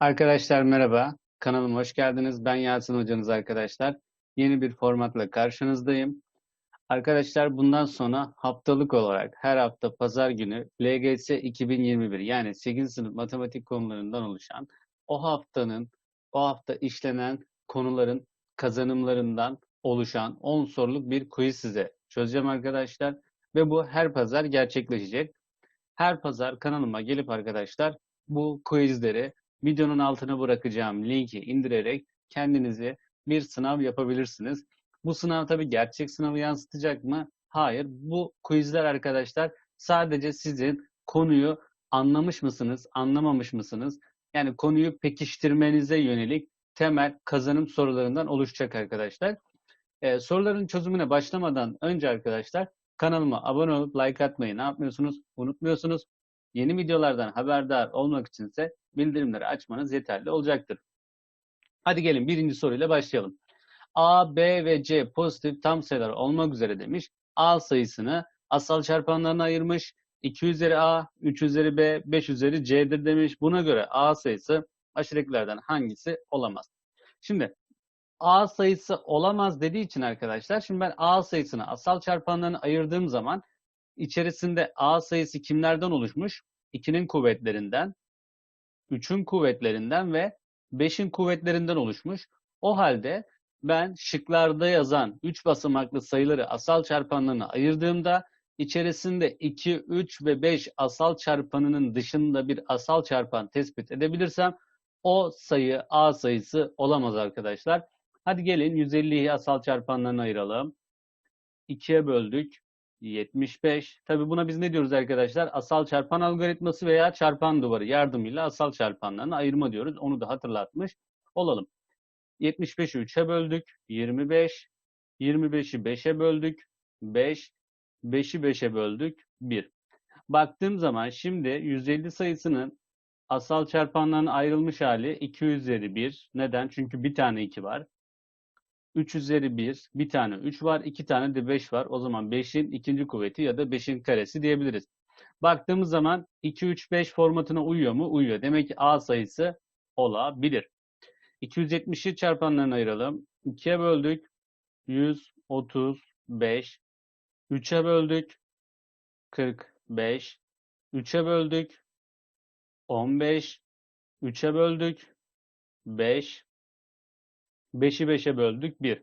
Arkadaşlar merhaba. Kanalıma hoş geldiniz. Ben Yasin hocanız arkadaşlar. Yeni bir formatla karşınızdayım. Arkadaşlar bundan sonra haftalık olarak her hafta pazar günü LGS 2021 yani 8. sınıf matematik konularından oluşan o haftanın o hafta işlenen konuların kazanımlarından oluşan 10 soruluk bir quiz size çözeceğim arkadaşlar ve bu her pazar gerçekleşecek. Her pazar kanalıma gelip arkadaşlar bu quizleri videonun altına bırakacağım linki indirerek kendinize bir sınav yapabilirsiniz. Bu sınav tabii gerçek sınavı yansıtacak mı? Hayır. Bu quizler arkadaşlar sadece sizin konuyu anlamış mısınız, anlamamış mısınız? Yani konuyu pekiştirmenize yönelik temel kazanım sorularından oluşacak arkadaşlar. Ee, soruların çözümüne başlamadan önce arkadaşlar kanalıma abone olup like atmayı ne yapmıyorsunuz? Unutmuyorsunuz. Yeni videolardan haberdar olmak içinse bildirimleri açmanız yeterli olacaktır. Hadi gelin birinci soruyla başlayalım. A, B ve C pozitif tam sayılar olmak üzere demiş. A sayısını asal çarpanlarına ayırmış. 2 üzeri A, 3 üzeri B, 5 üzeri C'dir demiş. Buna göre A sayısı aşağıdakilerden hangisi olamaz? Şimdi A sayısı olamaz dediği için arkadaşlar şimdi ben A sayısını asal çarpanlarına ayırdığım zaman içerisinde A sayısı kimlerden oluşmuş? 2'nin kuvvetlerinden, 3'ün kuvvetlerinden ve 5'in kuvvetlerinden oluşmuş. O halde ben şıklarda yazan 3 basamaklı sayıları asal çarpanlarına ayırdığımda içerisinde 2, 3 ve 5 asal çarpanının dışında bir asal çarpan tespit edebilirsem o sayı A sayısı olamaz arkadaşlar. Hadi gelin 150'yi asal çarpanlarına ayıralım. 2'ye böldük. 75. Tabi buna biz ne diyoruz arkadaşlar? Asal çarpan algoritması veya çarpan duvarı yardımıyla asal çarpanlarını ayırma diyoruz. Onu da hatırlatmış olalım. 75'i 3'e böldük. 25. 25'i 5'e böldük. 5. 5'i 5'e böldük. 1. Baktığım zaman şimdi 150 sayısının asal çarpanlarına ayrılmış hali 2 üzeri 1. Neden? Çünkü bir tane 2 var. 3 üzeri 1, bir tane 3 var, iki tane de 5 var. O zaman 5'in ikinci kuvveti ya da 5'in karesi diyebiliriz. Baktığımız zaman 2, 3, 5 formatına uyuyor mu? Uyuyor. Demek ki A sayısı olabilir. 270'i çarpanlarına ayıralım. 2'ye böldük. 135. 3'e böldük. 45. 3'e böldük. 15. 3'e böldük. 5. 5'i 5'e böldük 1.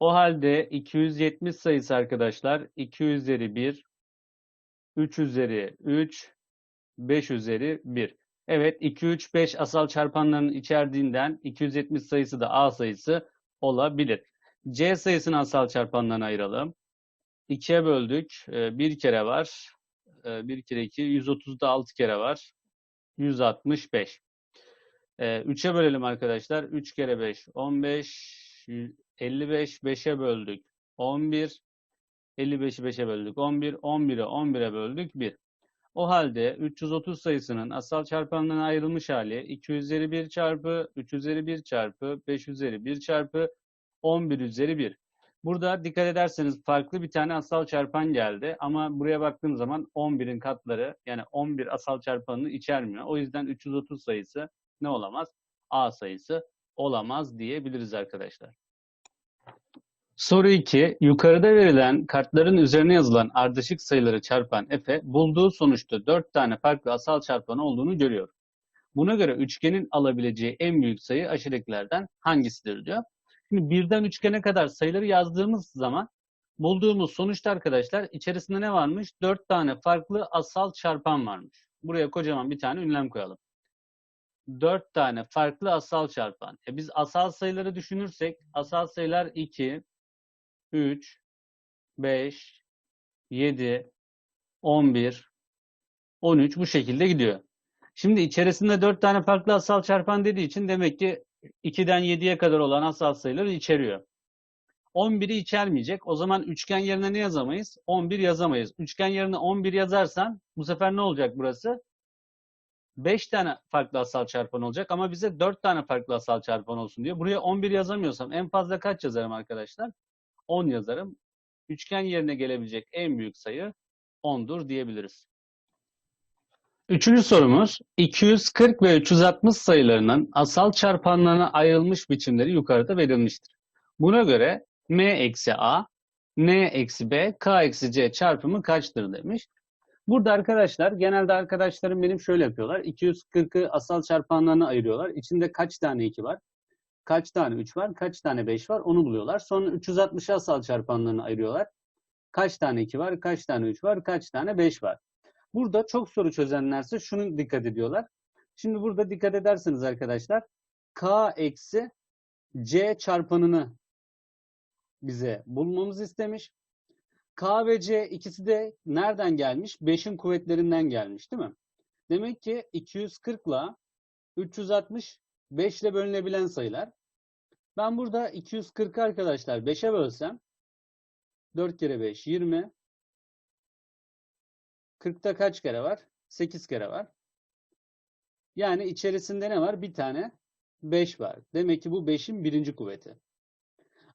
O halde 270 sayısı arkadaşlar 2 üzeri 1, 3 üzeri 3, 5 üzeri 1. Evet 2, 3, 5 asal çarpanlarının içerdiğinden 270 sayısı da A sayısı olabilir. C sayısını asal çarpanlarına ayıralım. 2'ye böldük. Ee, bir kere var. Ee, bir kere 2. 130'da 6 kere var. 165. 3'e bölelim arkadaşlar. 3 kere 5 15 55 5'e böldük. 11 55'i 5'e böldük. 11 11'e 11'e böldük 1. O halde 330 sayısının asal çarpanlarına ayrılmış hali 2 üzeri 1 çarpı 3 üzeri 1 çarpı 5 üzeri 1 çarpı 11 üzeri 1. Burada dikkat ederseniz farklı bir tane asal çarpan geldi ama buraya baktığım zaman 11'in katları yani 11 asal çarpanını içermiyor. O yüzden 330 sayısı ne olamaz? A sayısı olamaz diyebiliriz arkadaşlar. Soru 2. Yukarıda verilen kartların üzerine yazılan ardışık sayıları çarpan Efe bulduğu sonuçta 4 tane farklı asal çarpan olduğunu görüyor. Buna göre üçgenin alabileceği en büyük sayı aşağıdakilerden hangisidir diyor. Şimdi birden üçgene kadar sayıları yazdığımız zaman bulduğumuz sonuçta arkadaşlar içerisinde ne varmış? 4 tane farklı asal çarpan varmış. Buraya kocaman bir tane ünlem koyalım. 4 tane farklı asal çarpan. E biz asal sayıları düşünürsek asal sayılar 2, 3, 5, 7, 11, 13 bu şekilde gidiyor. Şimdi içerisinde 4 tane farklı asal çarpan dediği için demek ki 2'den 7'ye kadar olan asal sayıları içeriyor. 11'i içermeyecek. O zaman üçgen yerine ne yazamayız? 11 yazamayız. Üçgen yerine 11 yazarsan bu sefer ne olacak burası? 5 tane farklı asal çarpan olacak ama bize 4 tane farklı asal çarpan olsun diyor. Buraya 11 yazamıyorsam en fazla kaç yazarım arkadaşlar? 10 yazarım. Üçgen yerine gelebilecek en büyük sayı 10'dur diyebiliriz. Üçüncü sorumuz 240 ve 360 sayılarının asal çarpanlarına ayrılmış biçimleri yukarıda verilmiştir. Buna göre m eksi a, n eksi b, k eksi c çarpımı kaçtır demiş. Burada arkadaşlar genelde arkadaşlarım benim şöyle yapıyorlar. 240'ı asal çarpanlarına ayırıyorlar. İçinde kaç tane 2 var? Kaç tane 3 var? Kaç tane 5 var? Onu buluyorlar. Sonra 360'ı asal çarpanlarına ayırıyorlar. Kaç tane 2 var? Kaç tane 3 var? Kaç tane 5 var? Burada çok soru çözenlerse şunu dikkat ediyorlar. Şimdi burada dikkat ederseniz arkadaşlar k eksi c çarpanını bize bulmamızı istemiş. K ve C ikisi de nereden gelmiş? 5'in kuvvetlerinden gelmiş değil mi? Demek ki 240 ile 360 5 ile bölünebilen sayılar. Ben burada 240 arkadaşlar 5'e bölsem 4 kere 5 20 40'ta kaç kere var? 8 kere var. Yani içerisinde ne var? Bir tane 5 var. Demek ki bu 5'in birinci kuvveti.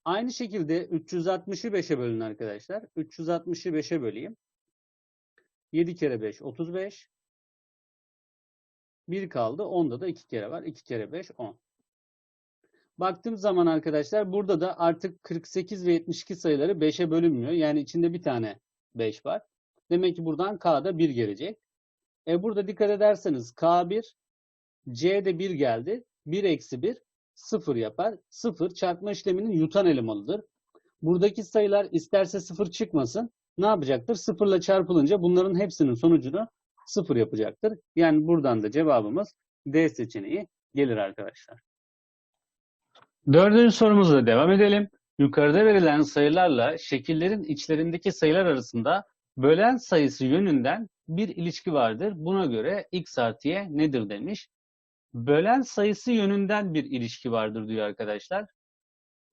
Aynı şekilde 360'ı 5'e bölün arkadaşlar. 360'ı 5'e böleyim. 7 kere 5 35. 1 kaldı. 10'da da 2 kere var. 2 kere 5 10. Baktığım zaman arkadaşlar burada da artık 48 ve 72 sayıları 5'e bölünmüyor. Yani içinde bir tane 5 var. Demek ki buradan K'da 1 gelecek. E burada dikkat ederseniz K1, C'de 1 geldi. 1 eksi 1 0 yapar. 0 çarpma işleminin yutan elemanıdır. Buradaki sayılar isterse 0 çıkmasın. Ne yapacaktır? 0 ile çarpılınca bunların hepsinin sonucunu 0 yapacaktır. Yani buradan da cevabımız D seçeneği gelir arkadaşlar. Dördüncü sorumuzla devam edelim. Yukarıda verilen sayılarla şekillerin içlerindeki sayılar arasında bölen sayısı yönünden bir ilişki vardır. Buna göre x artı y nedir demiş. Bölen sayısı yönünden bir ilişki vardır diyor arkadaşlar.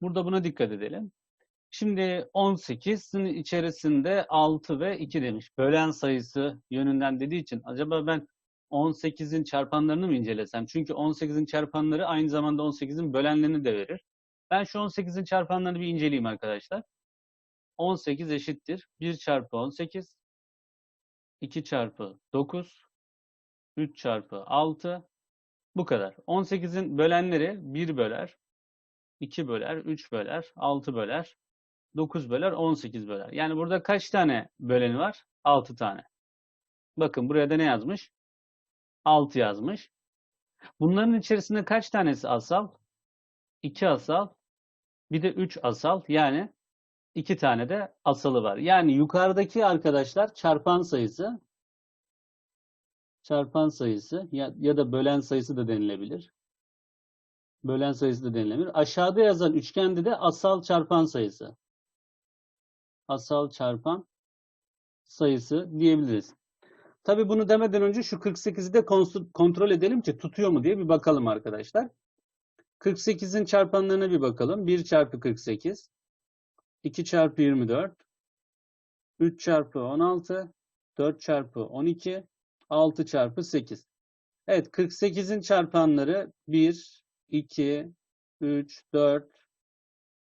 Burada buna dikkat edelim. Şimdi 18'in içerisinde 6 ve 2 demiş. Bölen sayısı yönünden dediği için acaba ben 18'in çarpanlarını mı incelesem? Çünkü 18'in çarpanları aynı zamanda 18'in bölenlerini de verir. Ben şu 18'in çarpanlarını bir inceleyeyim arkadaşlar. 18 eşittir. 1 çarpı 18, 2 çarpı 9, 3 çarpı 6, bu kadar. 18'in bölenleri 1 böler, 2 böler, 3 böler, 6 böler, 9 böler, 18 böler. Yani burada kaç tane böleni var? 6 tane. Bakın buraya da ne yazmış? 6 yazmış. Bunların içerisinde kaç tanesi asal? 2 asal, bir de 3 asal. Yani 2 tane de asalı var. Yani yukarıdaki arkadaşlar çarpan sayısı çarpan sayısı ya, ya da bölen sayısı da denilebilir. Bölen sayısı da denilebilir. Aşağıda yazan üçgende de asal çarpan sayısı. Asal çarpan sayısı diyebiliriz. Tabi bunu demeden önce şu 48'i de kontrol edelim ki tutuyor mu diye bir bakalım arkadaşlar. 48'in çarpanlarına bir bakalım. 1 çarpı 48, 2 çarpı 24, 3 çarpı 16, 4 çarpı 12, 6 çarpı 8. Evet 48'in çarpanları 1, 2, 3, 4,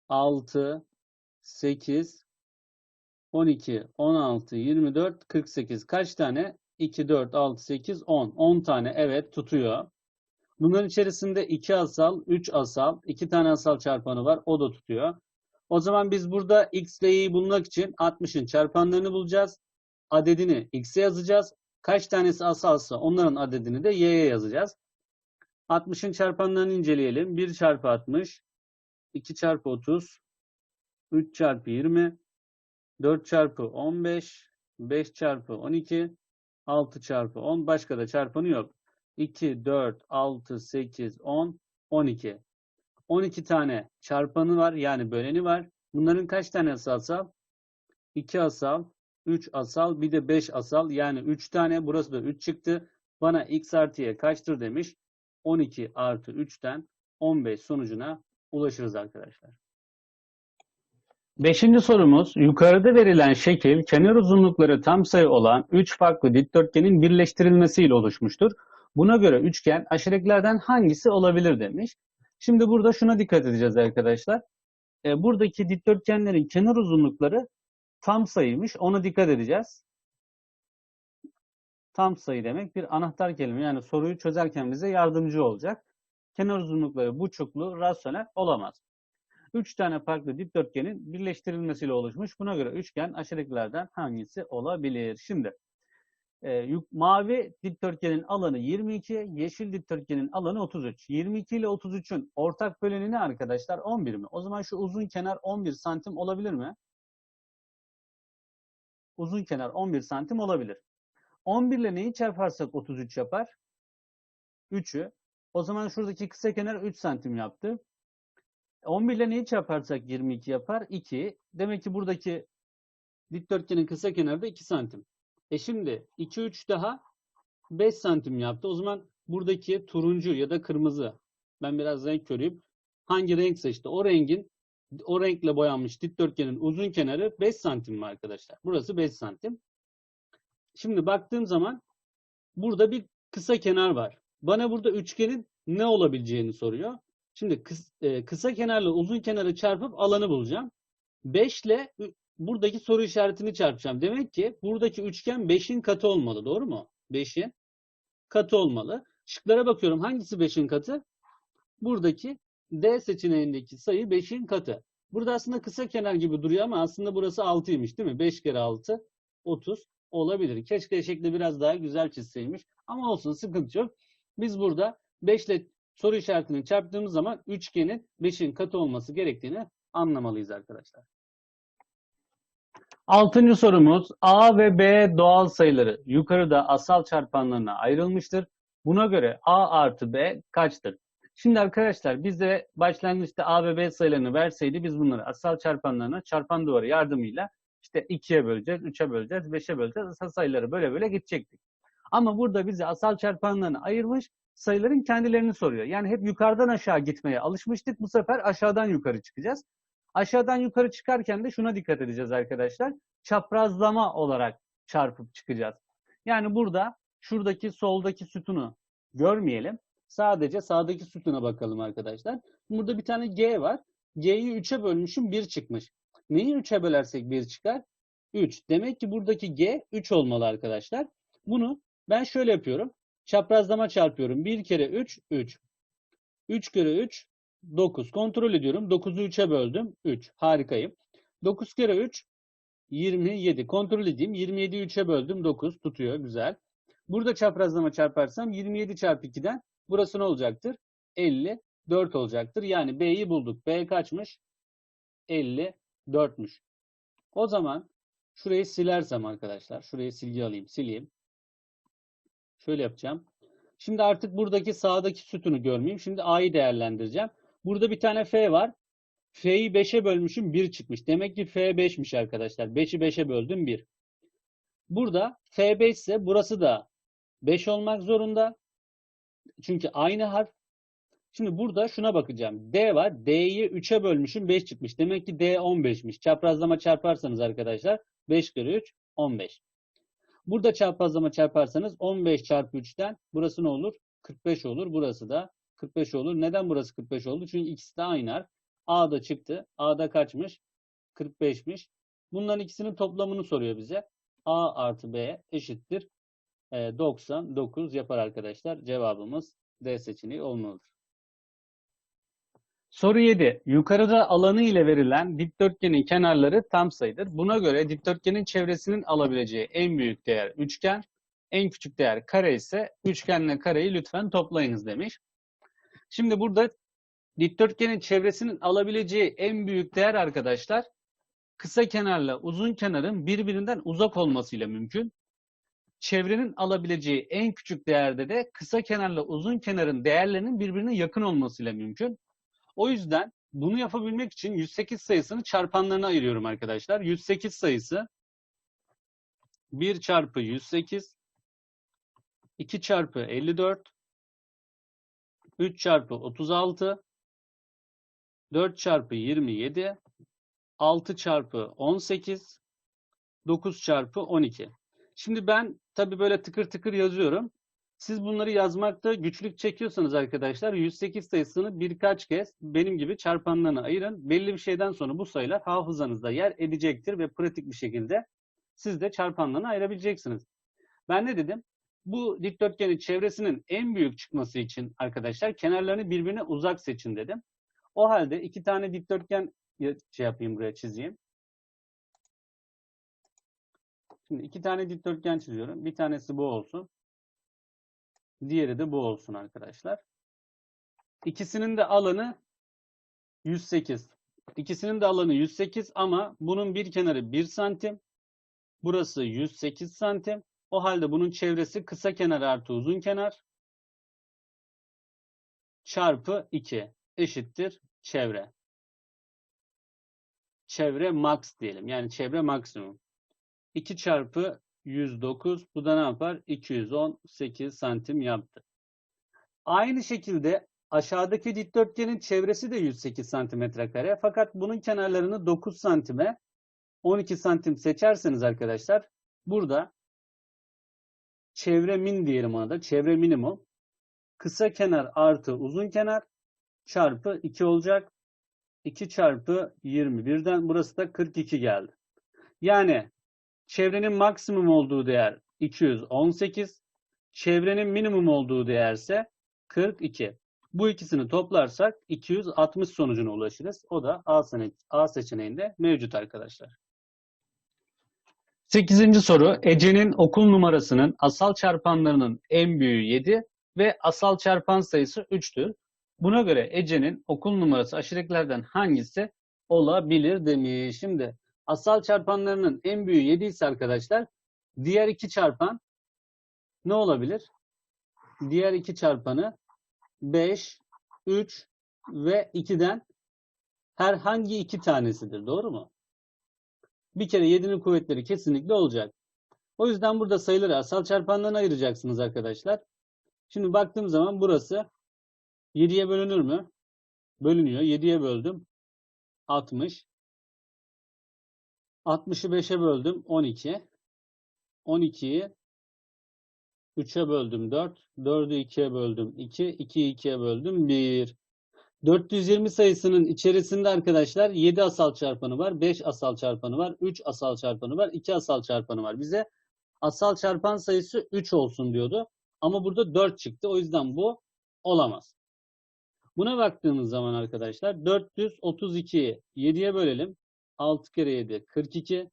6, 8, 12, 16, 24, 48. Kaç tane? 2, 4, 6, 8, 10. 10 tane evet tutuyor. Bunların içerisinde 2 asal, 3 asal, 2 tane asal çarpanı var. O da tutuyor. O zaman biz burada x ile y'yi bulmak için 60'ın çarpanlarını bulacağız. Adedini x'e yazacağız. Kaç tanesi asalsa onların adedini de y'ye yazacağız. 60'ın çarpanlarını inceleyelim. 1 çarpı 60, 2 çarpı 30, 3 çarpı 20, 4 çarpı 15, 5 çarpı 12, 6 çarpı 10. Başka da çarpanı yok. 2, 4, 6, 8, 10, 12. 12 tane çarpanı var yani böleni var. Bunların kaç tane asal? 2 asal, 3 asal bir de 5 asal yani 3 tane burası da 3 çıktı. Bana x artı y kaçtır demiş. 12 artı 3'ten 15 sonucuna ulaşırız arkadaşlar. Beşinci sorumuz yukarıda verilen şekil kenar uzunlukları tam sayı olan 3 farklı dikdörtgenin birleştirilmesiyle oluşmuştur. Buna göre üçgen aşağıdakilerden hangisi olabilir demiş. Şimdi burada şuna dikkat edeceğiz arkadaşlar. E, buradaki dikdörtgenlerin kenar uzunlukları tam sayıymış. Ona dikkat edeceğiz. tam sayı demek bir anahtar kelime. Yani soruyu çözerken bize yardımcı olacak. Kenar uzunlukları buçuklu, rasyonel olamaz. Üç tane farklı dikdörtgenin birleştirilmesiyle oluşmuş. Buna göre üçgen aşağıdakilerden hangisi olabilir? Şimdi e, mavi dikdörtgenin alanı 22, yeşil dikdörtgenin alanı 33. 22 ile 33'ün ortak böleni ne arkadaşlar? 11 mi? O zaman şu uzun kenar 11 santim olabilir mi? Uzun kenar 11 santim olabilir. 11 ile neyi çarparsak 33 yapar? 3'ü. O zaman şuradaki kısa kenar 3 santim yaptı. 11 ile neyi çarparsak 22 yapar? 2. Demek ki buradaki dikdörtgenin kısa kenarı da 2 santim. E şimdi 2 3 daha 5 santim yaptı. O zaman buradaki turuncu ya da kırmızı ben biraz renk körüyüm. Hangi renkse işte o rengin o renkle boyanmış dikdörtgenin uzun kenarı 5 santim mi arkadaşlar? Burası 5 santim. Şimdi baktığım zaman burada bir kısa kenar var. Bana burada üçgenin ne olabileceğini soruyor. Şimdi kıs- e, kısa kenarla uzun kenarı çarpıp alanı bulacağım. 5 ile buradaki soru işaretini çarpacağım. Demek ki buradaki üçgen 5'in katı olmalı. Doğru mu? 5'in katı olmalı. Şıklara bakıyorum. Hangisi 5'in katı? Buradaki D seçeneğindeki sayı 5'in katı. Burada aslında kısa kenar gibi duruyor ama aslında burası 6'ymış değil mi? 5 kere 6 30 olabilir. Keşke şekli biraz daha güzel çizseymiş. Ama olsun sıkıntı yok. Biz burada 5 ile soru işaretini çarptığımız zaman üçgenin 5'in katı olması gerektiğini anlamalıyız arkadaşlar. Altıncı sorumuz A ve B doğal sayıları yukarıda asal çarpanlarına ayrılmıştır. Buna göre A artı B kaçtır? Şimdi arkadaşlar bize başlangıçta A ve B sayılarını verseydi biz bunları asal çarpanlarına çarpan duvarı yardımıyla işte 2'ye böleceğiz, 3'e böleceğiz, 5'e böleceğiz. Asal sayıları böyle böyle gidecektik. Ama burada bize asal çarpanlarını ayırmış sayıların kendilerini soruyor. Yani hep yukarıdan aşağı gitmeye alışmıştık. Bu sefer aşağıdan yukarı çıkacağız. Aşağıdan yukarı çıkarken de şuna dikkat edeceğiz arkadaşlar. Çaprazlama olarak çarpıp çıkacağız. Yani burada şuradaki soldaki sütunu görmeyelim. Sadece sağdaki sütuna bakalım arkadaşlar. Burada bir tane G var. G'yi 3'e bölmüşüm 1 çıkmış. Neyi 3'e bölersek 1 çıkar? 3. Demek ki buradaki G 3 olmalı arkadaşlar. Bunu ben şöyle yapıyorum. Çaprazlama çarpıyorum. 1 kere 3, 3. 3 kere 3, 9. Kontrol ediyorum. 9'u 3'e böldüm. 3. Harikayım. 9 kere 3, 27. Kontrol edeyim. 27'yi 3'e böldüm. 9. Tutuyor. Güzel. Burada çaprazlama çarparsam 27 çarpı 2'den burası ne olacaktır? 54 olacaktır. Yani B'yi bulduk. B kaçmış? 54'müş. O zaman şurayı silersem arkadaşlar. Şurayı silgi alayım. Sileyim. Şöyle yapacağım. Şimdi artık buradaki sağdaki sütunu görmeyeyim. Şimdi A'yı değerlendireceğim. Burada bir tane F var. F'yi 5'e bölmüşüm 1 çıkmış. Demek ki F 5'miş arkadaşlar. 5'i 5'e böldüm 1. Burada F 5 ise burası da 5 olmak zorunda. Çünkü aynı harf. Şimdi burada şuna bakacağım. D var. D'yi 3'e bölmüşüm 5 çıkmış. Demek ki D 15'miş. Çaprazlama çarparsanız arkadaşlar 5 kere 3 15. Burada çarpazlama çarparsanız 15 çarpı 3'ten burası ne olur? 45 olur. Burası da 45 olur. Neden burası 45 oldu? Çünkü ikisi de aynı harf. A'da çıktı. A'da kaçmış? 45'miş. Bunların ikisinin toplamını soruyor bize. A artı B eşittir. E, 99 yapar arkadaşlar. Cevabımız D seçeneği olmalıdır. Soru 7. Yukarıda alanı ile verilen dikdörtgenin kenarları tam sayıdır. Buna göre dikdörtgenin çevresinin alabileceği en büyük değer üçgen, en küçük değer kare ise üçgenle kareyi lütfen toplayınız demiş. Şimdi burada dikdörtgenin çevresinin alabileceği en büyük değer arkadaşlar kısa kenarla uzun kenarın birbirinden uzak olmasıyla mümkün. Çevrenin alabileceği en küçük değerde de kısa kenarla uzun kenarın değerlerinin birbirine yakın olmasıyla mümkün. O yüzden bunu yapabilmek için 108 sayısını çarpanlarına ayırıyorum arkadaşlar. 108 sayısı 1 çarpı 108 2 çarpı 54 3 çarpı 36 4 çarpı 27 6 çarpı 18 9 çarpı 12. Şimdi ben tabii böyle tıkır tıkır yazıyorum. Siz bunları yazmakta güçlük çekiyorsanız arkadaşlar 108 sayısını birkaç kez benim gibi çarpanlarına ayırın. Belli bir şeyden sonra bu sayılar hafızanızda yer edecektir ve pratik bir şekilde siz de çarpanlarına ayırabileceksiniz. Ben ne dedim? Bu dikdörtgenin çevresinin en büyük çıkması için arkadaşlar kenarlarını birbirine uzak seçin dedim. O halde iki tane dikdörtgen şey yapayım buraya çizeyim. Şimdi iki tane dikdörtgen çiziyorum. Bir tanesi bu olsun. Diğeri de bu olsun arkadaşlar. İkisinin de alanı 108. İkisinin de alanı 108 ama bunun bir kenarı 1 santim. Burası 108 santim. O halde bunun çevresi kısa kenar artı uzun kenar çarpı 2 eşittir çevre. Çevre max diyelim. Yani çevre maksimum. 2 çarpı 109 bu da ne yapar? 218 santim yaptı. Aynı şekilde aşağıdaki dikdörtgenin çevresi de 108 santimetre kare. Fakat bunun kenarlarını 9 santime 12 santim seçerseniz arkadaşlar burada çevre min diyelim ona da. Çevre minimum. Kısa kenar artı uzun kenar çarpı 2 olacak. 2 çarpı 21'den burası da 42 geldi. Yani çevrenin maksimum olduğu değer 218. Çevrenin minimum olduğu değer ise 42. Bu ikisini toplarsak 260 sonucuna ulaşırız. O da A, A seçeneğinde mevcut arkadaşlar. 8. soru. Ece'nin okul numarasının asal çarpanlarının en büyüğü 7 ve asal çarpan sayısı 3'tür. Buna göre Ece'nin okul numarası aşağıdakilerden hangisi olabilir demiş. Şimdi asal çarpanlarının en büyüğü 7 ise arkadaşlar diğer iki çarpan ne olabilir? Diğer iki çarpanı 5, 3 ve 2'den herhangi iki tanesidir. Doğru mu? Bir kere 7'nin kuvvetleri kesinlikle olacak. O yüzden burada sayıları asal çarpanlarına ayıracaksınız arkadaşlar. Şimdi baktığım zaman burası 7'ye bölünür mü? Bölünüyor. 7'ye böldüm. 60. 60'ı 5'e böldüm. 12. 12'yi 3'e böldüm 4. 4'ü 2'ye böldüm 2. 2'yi 2'ye böldüm 1. 420 sayısının içerisinde arkadaşlar 7 asal çarpanı var, 5 asal çarpanı var, 3 asal çarpanı var, 2 asal çarpanı var. Bize asal çarpan sayısı 3 olsun diyordu. Ama burada 4 çıktı. O yüzden bu olamaz. Buna baktığımız zaman arkadaşlar 432'yi 7'ye bölelim. 6 kere 7 42.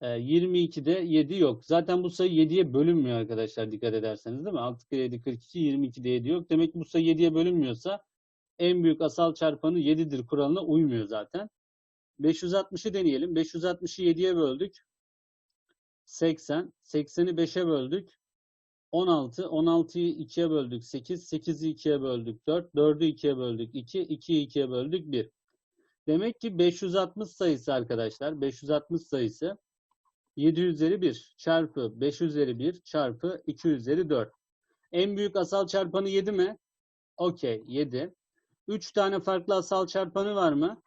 Ee, 22'de 7 yok. Zaten bu sayı 7'ye bölünmüyor arkadaşlar dikkat ederseniz değil mi? 6 kere 7 42, 22'de 7 yok. Demek ki bu sayı 7'ye bölünmüyorsa en büyük asal çarpanı 7'dir kuralına uymuyor zaten. 560'ı deneyelim. 560'ı 7'ye böldük. 80. 80'i 5'e böldük. 16. 16'yı 2'ye böldük. 8. 8'i 2'ye böldük. 4. 4'ü 2'ye böldük. 2. 2'yi 2'ye böldük. 1. Demek ki 560 sayısı arkadaşlar. 560 sayısı 7 üzeri 1 çarpı 5 üzeri 1 çarpı 2 üzeri 4. En büyük asal çarpanı 7 mi? Okey 7. 3 tane farklı asal çarpanı var mı?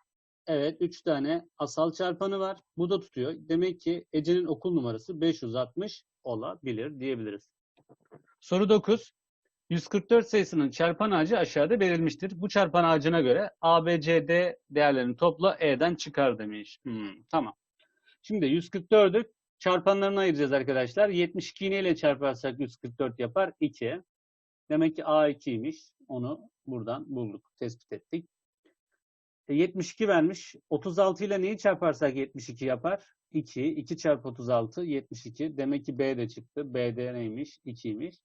Evet 3 tane asal çarpanı var. Bu da tutuyor. Demek ki Ece'nin okul numarası 560 olabilir diyebiliriz. Soru 9. 144 sayısının çarpan ağacı aşağıda verilmiştir. Bu çarpan ağacına göre A, B, C, D değerlerini topla E'den çıkar demiş. Hmm, tamam. Şimdi 144'ü çarpanlarına ayıracağız arkadaşlar. 72 neyle çarparsak 144 yapar? 2. Demek ki A2'ymiş. Onu buradan bulduk, tespit ettik. E, 72 vermiş. 36 ile neyi çarparsak 72 yapar? 2. 2 çarpı 36 72. Demek ki B de çıktı. B'de neymiş? 2'ymiş.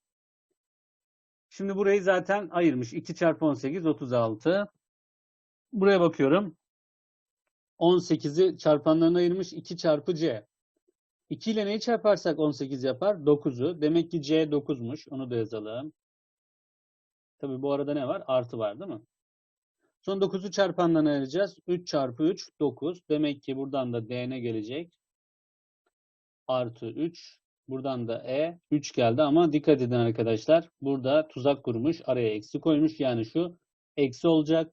Şimdi burayı zaten ayırmış. 2 çarpı 18 36. Buraya bakıyorum. 18'i çarpanlarına ayırmış. 2 çarpı C. 2 ile neyi çarparsak 18 yapar? 9'u. Demek ki C 9'muş. Onu da yazalım. Tabii bu arada ne var? Artı var değil mi? Son 9'u çarpanlarına ayıracağız. 3 çarpı 3 9. Demek ki buradan da D ne gelecek? Artı 3. Buradan da E 3 geldi ama dikkat edin arkadaşlar. Burada tuzak kurmuş. Araya eksi koymuş. Yani şu eksi olacak.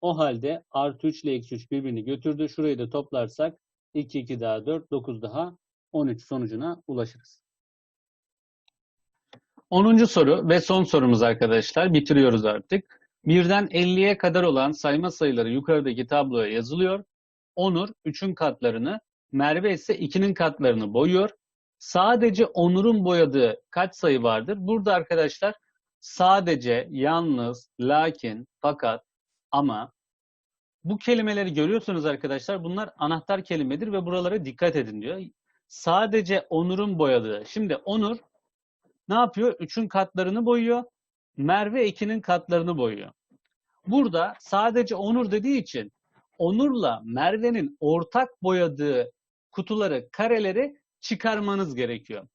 O halde artı 3 ile eksi 3 birbirini götürdü. Şurayı da toplarsak 2 2 daha 4 9 daha 13 sonucuna ulaşırız. 10. soru ve son sorumuz arkadaşlar. Bitiriyoruz artık. Birden 50'ye kadar olan sayma sayıları yukarıdaki tabloya yazılıyor. Onur 3'ün katlarını, Merve ise 2'nin katlarını boyuyor. Sadece Onur'un boyadığı kaç sayı vardır? Burada arkadaşlar sadece, yalnız, lakin, fakat, ama bu kelimeleri görüyorsunuz arkadaşlar. Bunlar anahtar kelimedir ve buralara dikkat edin diyor. Sadece Onur'un boyadığı. Şimdi Onur ne yapıyor? 3'ün katlarını boyuyor. Merve 2'nin katlarını boyuyor. Burada sadece Onur dediği için Onur'la Merve'nin ortak boyadığı kutuları, kareleri çıkarmanız gerekiyor.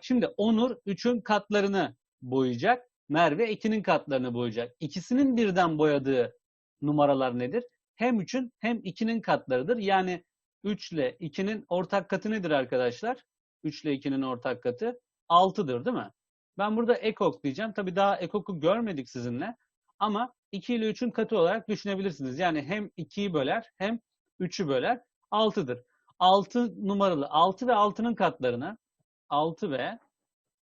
Şimdi Onur 3'ün katlarını boyayacak. Merve 2'nin katlarını boyayacak. İkisinin birden boyadığı numaralar nedir? Hem 3'ün hem 2'nin katlarıdır. Yani 3 ile 2'nin ortak katı nedir arkadaşlar? 3 ile 2'nin ortak katı 6'dır değil mi? Ben burada ekok diyeceğim. Tabii daha ekoku görmedik sizinle. Ama 2 ile 3'ün katı olarak düşünebilirsiniz. Yani hem 2'yi böler hem 3'ü böler 6'dır. 6 numaralı 6 ve 6'nın katlarını 6 ve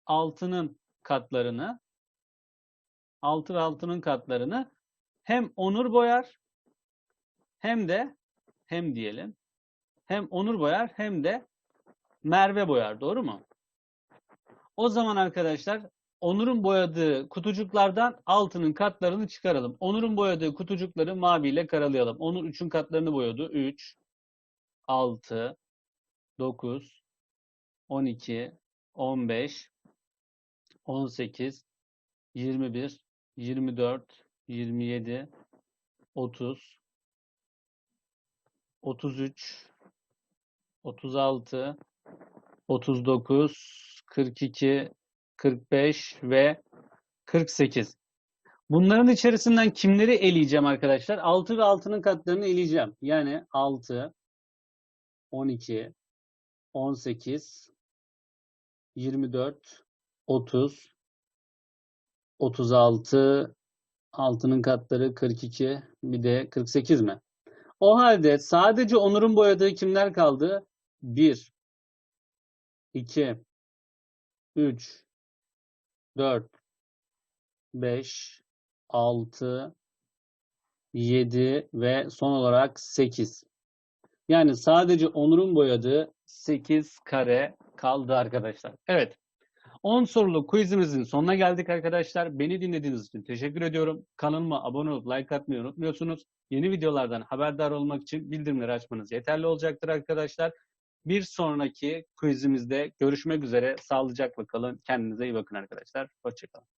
6'nın katlarını 6 ve 6'nın katlarını hem Onur boyar hem de hem diyelim hem Onur boyar hem de Merve boyar. Doğru mu? O zaman arkadaşlar Onur'un boyadığı kutucuklardan altının katlarını çıkaralım. Onur'un boyadığı kutucukları maviyle karalayalım. Onur 3'ün katlarını boyadı. 3, 6, 9, 12, 15, 18, 21, 24, 27, 30, 33, 36, 39, 42, 45 ve 48. Bunların içerisinden kimleri eleyeceğim arkadaşlar? 6 ve 6'nın katlarını eleyeceğim. Yani 6, 12, 18, 24, 30, 36, 6'nın katları 42, bir de 48 mi? O halde sadece Onur'un boyadığı kimler kaldı? 1, 2, 3, 4, 5, 6, 7 ve son olarak 8. Yani sadece Onur'un boyadığı 8 kare kaldı arkadaşlar. Evet. 10 sorulu quizimizin sonuna geldik arkadaşlar. Beni dinlediğiniz için teşekkür ediyorum. Kanalıma abone olup like atmayı unutmuyorsunuz. Yeni videolardan haberdar olmak için bildirimleri açmanız yeterli olacaktır arkadaşlar. Bir sonraki quizimizde görüşmek üzere. Sağlıcakla kalın. Kendinize iyi bakın arkadaşlar. Hoşçakalın.